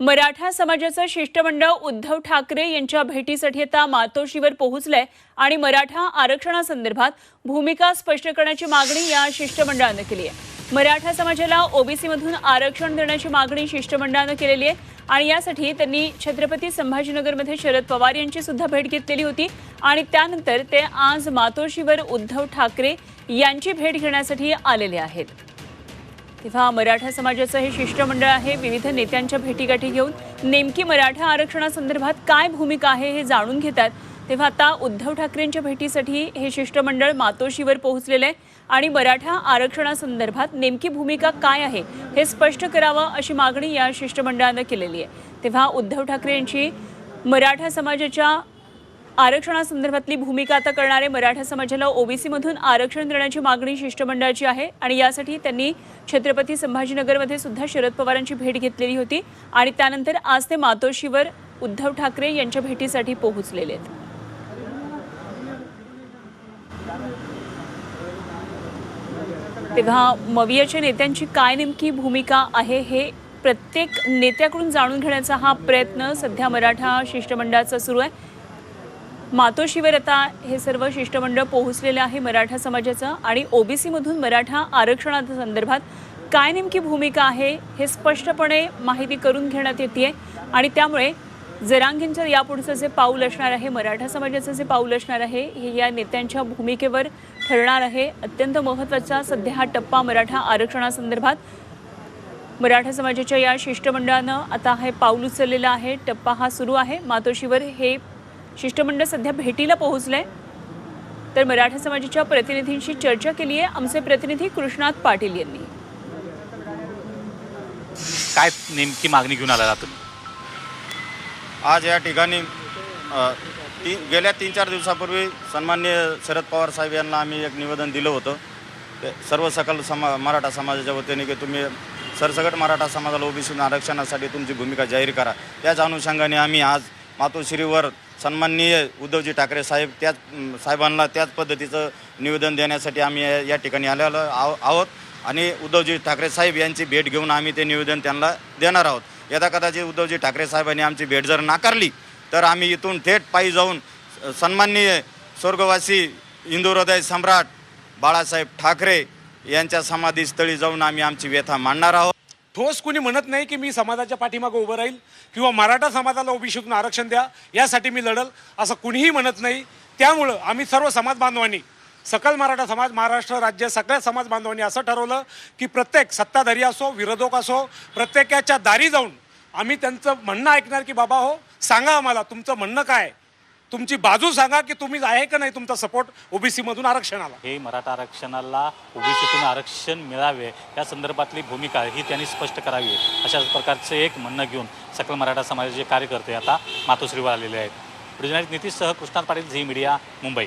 मराठा समाजाचं शिष्टमंडळ उद्धव ठाकरे यांच्या भेटीसाठी आता मातोश्रीवर पोहोचलंय आणि मराठा आरक्षणासंदर्भात भूमिका स्पष्ट करण्याची मागणी या शिष्टमंडळानं केली आहे. मराठा समाजाला ओबीसीमधून आरक्षण देण्याची मागणी शिष्टमंडळानं केलेली आहे आणि यासाठी त्यांनी छत्रपती संभाजीनगरमध्ये शरद पवार यांची सुद्धा भेट घेतलेली होती आणि त्यानंतर ते आज मातोश्रीवर उद्धव ठाकरे यांची भेट घेण्यासाठी आलेले आहेत. तेव्हा मराठा समाजाचं हे शिष्टमंडळ आहे विविध नेत्यांच्या भेटीगाठी घेऊन नेमकी मराठा आरक्षणासंदर्भात काय भूमिका आहे हे जाणून घेतात. तेव्हा आता उद्धव ठाकरेंच्या भेटीसाठी हे शिष्टमंडळ मातोशीवर पोहोचलेलं आहे आणि मराठा आरक्षणासंदर्भात नेमकी भूमिका काय आहे हे स्पष्ट करावं अशी मागणी या शिष्टमंडळानं केलेली आहे. तेव्हा उद्धव ठाकरे यांची मराठा समाजाच्या आरक्षणासंदर्भातली भूमिका आता करणारे मराठा समाजाला ओबीसीमधून आरक्षण देण्याची मागणी शिष्टमंडळाची आहे आणि यासाठी त्यांनी छत्रपती संभाजीनगरमध्ये सुद्धा शरद पवारांची भेट घेतलेली होती आणि त्यानंतर आज ते मातोश्रीवर उद्धव ठाकरे यांच्या भेटीसाठी पोहोचलेले आहेत. तेव्हा मवियाच्या नेत्यांची काय नेमकी भूमिका आहे हे प्रत्येक नेत्याकडून जाणून घेण्याचा हा प्रयत्न सध्या मराठा शिष्टमंडळाचा सुरू आहे. मातोश्रीवर आता हे सर्व शिष्टमंडळ पोहोचलेलं आहे मराठा समाजाचं आणि ओबीसीमधून मराठा आरक्षणाच्या संदर्भात काय नेमकी भूमिका आहे हे स्पष्टपणे माहिती करून घेण्यात येते आणि त्यामुळे जरांगींचं यापुढचं जे पाऊल असणार आहे मराठा समाजाचं जे पाऊल असणार आहे हे या नेत्यांच्या भूमिकेवर ठरणार आहे. अत्यंत महत्त्वाचा सध्या हा टप्पा मराठा आरक्षणासंदर्भात. मराठा समाजाच्या या शिष्टमंडळानं आता हे पाऊल उचललेलं आहे. टप्पा हा सुरू आहे. मातोश्रीवर हे शिष्टमंडळ सध्या भेटीला पोहोचलंय. तर मराठा समाजाच्या प्रतिनिधींशी चर्चा केली आहे आमचे प्रतिनिधी कृष्णात पाटील यांनी. काय नेमकी मागणी घेऊन आला तुम्ही? आज या ठिकाणी ती गेल्या तीन चार दिवसापूर्वी सन्माननीय शरद पवार साहेब यांना आम्ही एक निवेदन दिलं होतं. ते सर्व सकल समा मराठा समाजाच्या वतीने की तुम्ही सरसकट मराठा समाजाला ओबीसी आरक्षणासाठी तुमची भूमिका जाहीर करा. त्याच अनुषंगाने आम्ही आज मातोश्रीवर सन्माननीय उद्धवजी ठाकरे साहेब त्याच साहेबांना त्याच पद्धतीचं निवेदन देण्यासाठी आम्ही या या ठिकाणी आलेलो आहो- आहोत. आणि उद्धवजी ठाकरे साहेब यांची भेट घेऊन आम्ही ते निवेदन त्यांना देणार आहोत. यदा कदाचित उद्धवजी ठाकरे साहेबांनी आमची भेट जर नाकारली तर आम्ही इथून थेट पायी जाऊन अ, सन्माननीय स्वर्गवासी हिंदू हृदय सम्राट बाळासाहेब ठाकरे यांच्या समाधीस्थळी जाऊन आम्ही आमची व्यथा मांडणार आहोत. ठोस कुणी म्हणत नाही की मी समाजाच्या पाठीमागं उभं राहील किंवा मराठा समाजाला ओबीसीतून आरक्षण द्या यासाठी मी लढल असं कुणीही म्हणत नाही. त्यामुळं आम्ही सर्व समाज बांधवांनी सकल मराठा समाज महाराष्ट्र राज्य सगळ्या समाज बांधवांनी असं ठरवलं की प्रत्येक सत्ताधारी असो विरोधक असो प्रत्येकाच्या दारी जाऊन आम्ही त्यांचं म्हणणं ऐकणार की बाबा हो सांगा आम्हाला तुमचं म्हणणं काय तुमची बाजू सांगा की तुम्ही आहे का नाही तुमचा सपोर्ट ओबीसीमधून आरक्षणाला? हे मराठा आरक्षणाला ओबीसीतून आरक्षण मिळावे या संदर्भातली भूमिका ही त्यांनी स्पष्ट करावी अशा प्रकारचे एक म्हणणं घेऊन सकल मराठा समाजाचे कार्यकर्ते आता मातोश्रीवर आलेले आहेत. प्रिजनाईत नितीशसह कृष्णात पाटील झी मीडिया मुंबई.